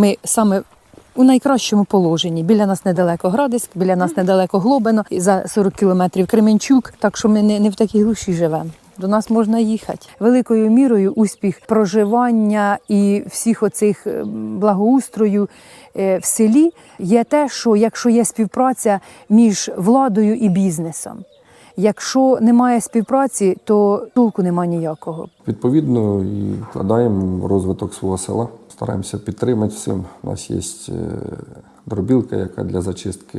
Ми саме у найкращому положенні. Біля нас недалеко Градиськ, біля нас недалеко Глобино, і за 40 кілометрів Кременчук. Так що ми не, не в такій глуші живемо. До нас можна їхати. Великою мірою успіх проживання і всіх оцих е, благоустрою е, в селі є те, що якщо є співпраця між владою і бізнесом. Якщо немає співпраці, то толку немає ніякого. Відповідно, і вкладаємо розвиток свого села. Стараємося підтримати всім. У нас є е, дробілка, яка для зачистки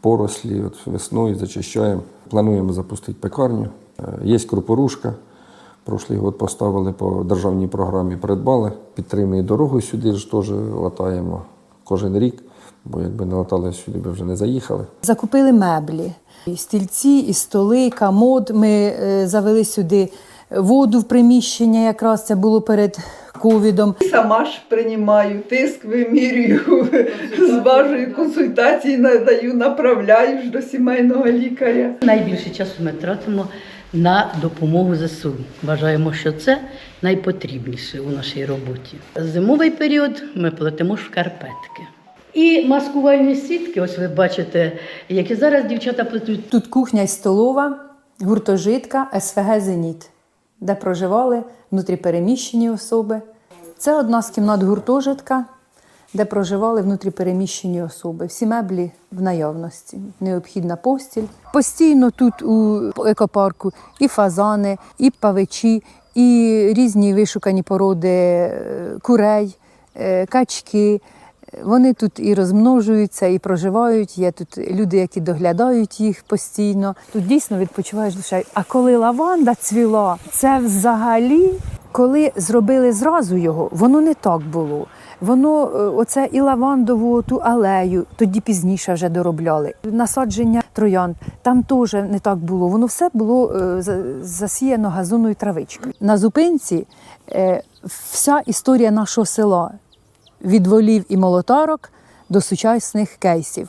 порослі. От весною зачищаємо. Плануємо запустити пекарню. Е, Є крупорушка. Прошлий год поставили по державній програмі, придбали. Підтримує дорогу сюди ж теж латаємо кожен рік, бо якби не латали сюди, би вже не заїхали. Закупили меблі, і стільці, і столи, комод. Ми е, завели сюди воду в приміщення, якраз це було перед ковідом. Сама ж приймаю тиск, вимірюю, зважую консультації, надаю, направляю ж до сімейного лікаря. Найбільше часу ми тратимо на допомогу ЗСУ. Вважаємо, що це найпотрібніше у нашій роботі. Зимовий період ми плетемо шкарпетки. І маскувальні сітки, ось ви бачите, які зараз дівчата плетуть. Тут кухня і столова, гуртожитка, СФГ Зеніт, де проживали внутріпереміщені особи. Це одна з кімнат гуртожитка, де проживали внутріпереміщені особи. Всі меблі в наявності, необхідна постіль. Постійно тут у екопарку і фазани, і павичі, і різні вишукані породи е, курей, е, качки. Вони тут і розмножуються, і проживають. Є тут люди, які доглядають їх постійно. Тут дійсно відпочиваєш душею. А коли лаванда цвіла, це взагалі, коли зробили зразу його, воно не так було. Воно е, оце і лавандову ту алею, тоді пізніше вже доробляли. Насадження троянд там теж не так було. Воно все було е, засіяно газонною травичкою. На зупинці е, вся історія нашого села від волів і молотарок до сучасних кейсів.